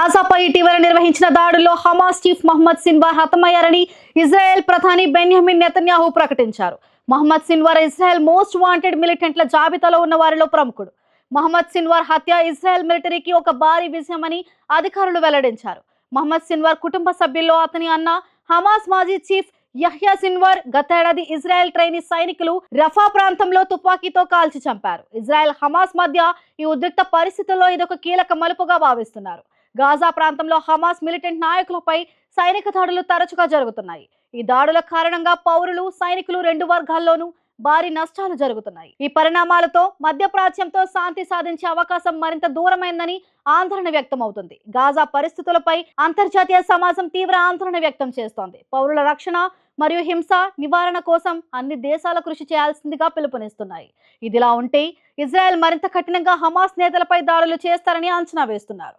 గాజాపై ఇటీవల నిర్వహించిన దాడుల్లో హమాస్ చీఫ్ మహమ్మద్ సిన్వార్ హతమయ్యారని ఇజ్రాయెల్ ప్రధాని బెన్యమిన్ నెతన్యాహు ప్రకటించారు. Mohammed Sinwar Israel most wanted మిలిటెంట్ల జాబితాలో ఉన్న వారిలో ప్రముఖుడు. మహమ్మద్ సిన్వార్ హత్య ఇజ్రాయెల్ మిలిటరీకి ఒక భారీ విజయమని అధికారులు వెల్లడించారు. మహమ్మద్ సిన్వార్ కుటుంబ సభ్యుల్లో అతని అన్న హమాస్ మాజీ చీఫ్ యహ్యా సిన్వార్ గతేడాది ఇజ్రాయెల్ ట్రైనీ సైనికులు రఫా ప్రాంతంలో తుపాకీతో కాల్చి చంపారు. ఇజ్రాయెల్ హమాస్ మధ్య ఈ ఉద్రిక్త పరిస్థితుల్లో ఇదొక కీలక మలుపుగా భావిస్తున్నారు. గాజా ప్రాంతంలో హమాస్ మిలిటెంట్ నాయకులపై సైనిక దాడులు తరచుగా జరుగుతున్నాయి. ఈ దాడుల కారణంగా పౌరులు సైనికులు రెండు వర్గాల్లోనూ భారీ నష్టాలు జరుగుతున్నాయి. ఈ పరిణామాలతో మధ్యప్రాచ్యంతో శాంతి సాధించే అవకాశం మరింత దూరమైందని ఆందోళన వ్యక్తమవుతుంది. గాజా పరిస్థితులపై అంతర్జాతీయ సమాజం తీవ్ర ఆందోళన వ్యక్తం చేస్తోంది. పౌరుల రక్షణ మరియు హింస నివారణ కోసం అన్ని దేశాల కృషి చేయాల్సిందిగా పిలుపునిస్తున్నాయి. ఇదిలా ఉంటే ఇజ్రాయెల్ మరింత కఠినంగా హమాస్ నేతలపై దాడులు చేస్తారని అంచనా వేస్తున్నారు.